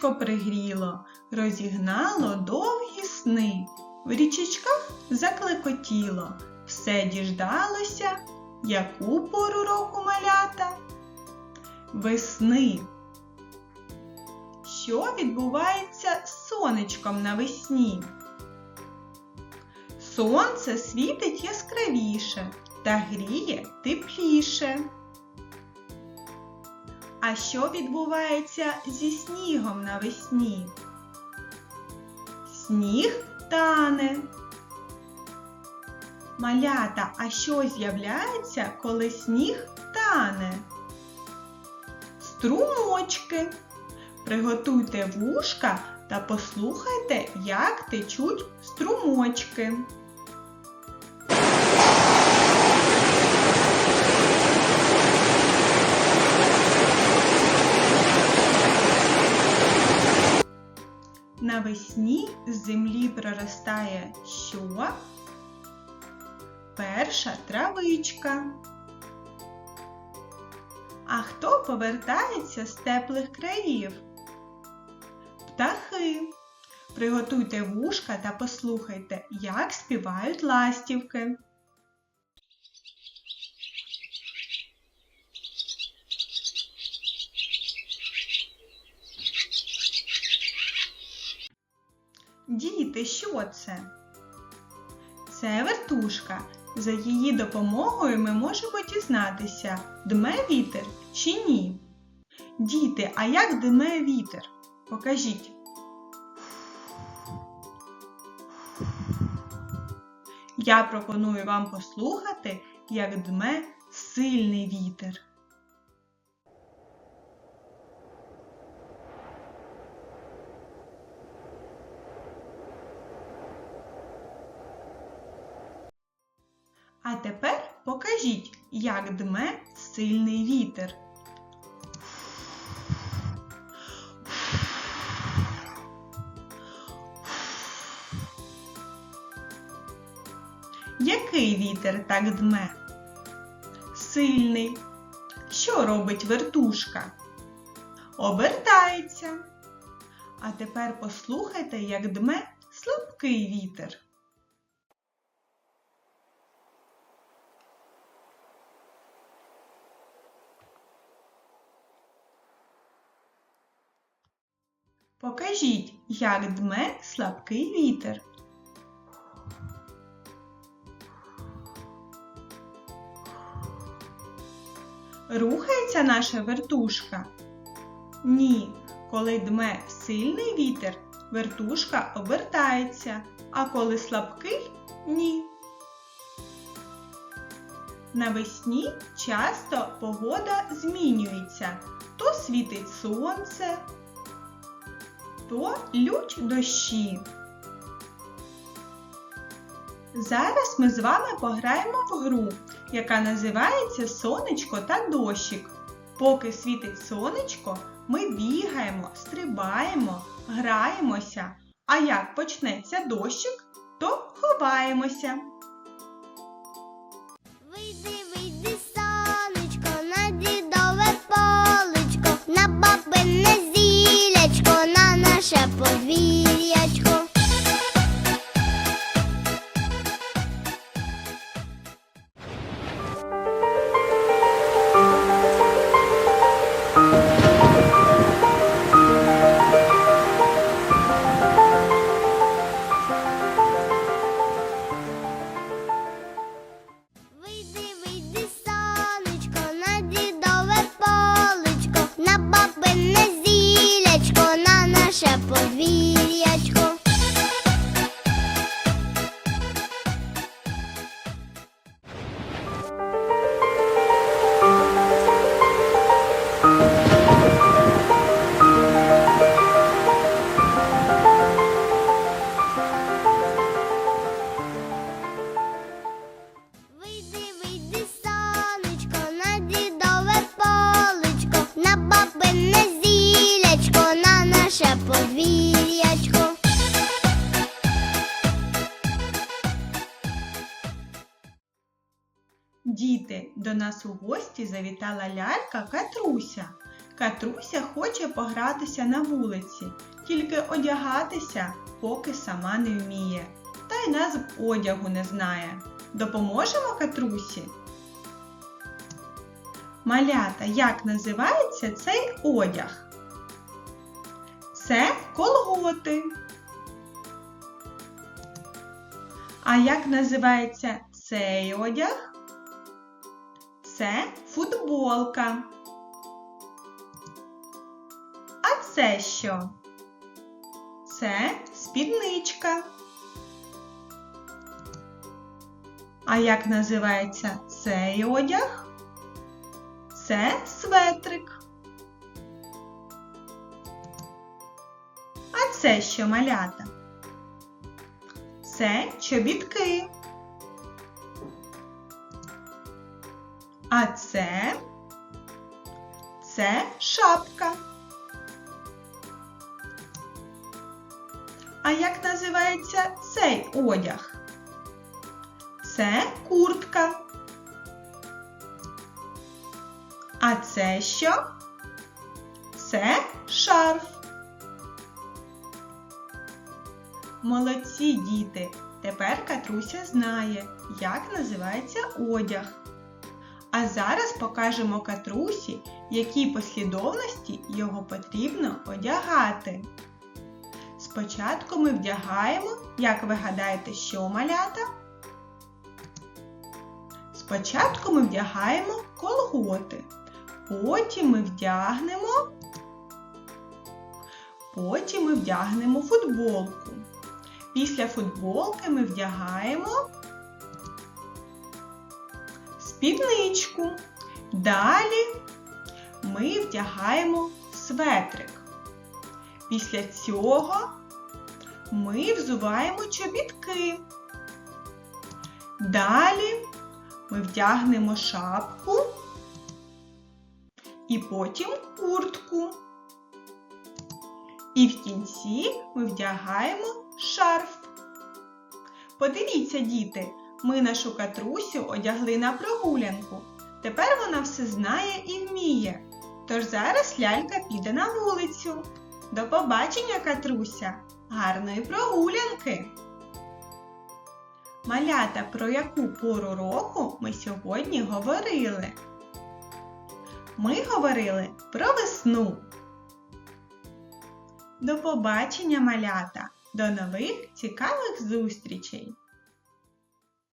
сонечко пригріло, розігнало довгі сни. В річечках заклекотіло, все діждалося, яку пору року малята? Весни. Що відбувається з сонечком навесні? Сонце світить яскравіше та гріє тепліше. А що відбувається зі снігом навесні? Сніг тане. Малята, а що з'являється, коли сніг тане? Струмочки. Приготуйте вушка та послухайте, як течуть струмочки. Навесні з землі проростає що? Перша травичка. А хто повертається з теплих країв? Птахи. Приготуйте вушка та послухайте, як співають ластівки. Діти, що це? Це вертушка. За її допомогою ми можемо дізнатися, дме вітер чи ні. Діти, а як дме вітер? Покажіть. Я пропоную вам послухати, як дме сильний вітер. А тепер покажіть, як дме сильний вітер. Який вітер так дме? Сильний. Що робить вертушка? Обертається. А тепер послухайте, як дме слабкий вітер. Покажіть, як дме слабкий вітер. Рухається наша вертушка? Ні. Коли дме сильний вітер, вертушка обертається, а коли слабкий ні. Навесні часто погода змінюється. То світить сонце, то лють дощі. Зараз ми з вами пограємо в гру, яка називається Сонечко та дощик. Поки світить сонечко, ми бігаємо, стрибаємо, граємося. А як почнеться дощик, то ховаємося. Діти, до нас у гості завітала лялька Катруся. Катруся хоче погратися на вулиці, тільки одягатися поки сама не вміє, та й назв одягу не знає. Допоможемо Катрусі? Малята, як називається цей одяг? Це колготи. А як називається цей одяг? Це футболка. А це що? Це спідничка. А як називається цей одяг? Це светрик. А це що малята? Це чобітки. А це це шапка. А як називається цей одяг? Це куртка. А це що? Це шарф. Молодці діти! Тепер Катруся знає, як називається одяг. А зараз покажемо Катрусі, якій послідовності його потрібно одягати. Спочатку ми вдягаємо, як ви гадаєте, що малята? Спочатку ми вдягаємо колготи, потім ми вдягнемо, потім ми вдягнемо футболку. Після футболки ми вдягаємо спідничку. Далі ми вдягаємо светрик. Після цього ми взуваємо чобітки. Далі ми вдягнемо шапку і потім куртку. І в кінці ми вдягаємо шарф. Подивіться, діти, ми нашу катрусю одягли на прогулянку. Тепер вона все знає і вміє. Тож зараз лялька піде на вулицю. До побачення, катруся! Гарної прогулянки! Малята, про яку пору року ми сьогодні говорили? Ми говорили про весну. До побачення, малята! До нових цікавих зустрічей!